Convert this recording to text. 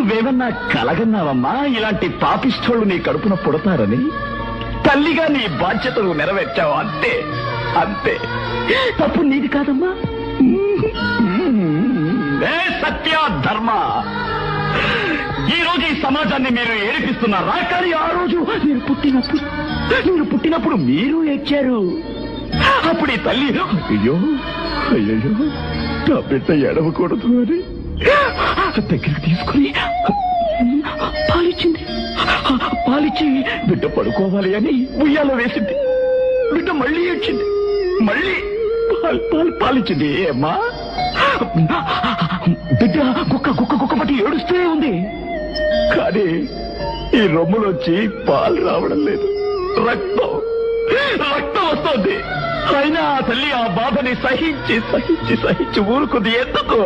నువ్వేమన్నా కలగన్నావమ్మా? ఇలాంటి పాపిష్ఠోళ్ళు నీ కడుపున పుడతారని? తల్లిగా నీ బాధ్యతలు నెరవేర్చావు అంతే. అంతే. తప్పు నీది కాదమ్మా. ఏ సత్య ధర్మ? ఈ రోజు ఈ సమాజాన్ని మీరు ఏడిపిస్తున్నారా కానీ ఆ రోజు మీరు పుట్టినప్పుడు మీరు పుట్టినప్పుడు మీరు ఏడ్చారు. అప్పుడు ఈ తల్లి అయ్యో అయ్యో నా బిడ్డ ఎడవకూడదు అని దగ్గరికి తీసుకుని పాలిచ్చింది. పాలిచ్చి బిడ్డ పడుకోవాలి అని ఉయ్యాలో వేసింది. బిడ్డ మళ్ళీ వచ్చింది. మళ్ళీ పాలు పాలు పాలిచ్చింది. అమ్మా బిడ్డ కుక్క కుక్క కుక్క పట్టి ఏడుస్తూనే ఉంది. కానీ ఈ రొమ్ములోంచి పాలు రావడం లేదు. రక్తం రక్తం వస్తుంది. అయినా తల్లి ఆ బాధని సహించి సహించి సహించి ఊరుకుంది. ఎందుకు?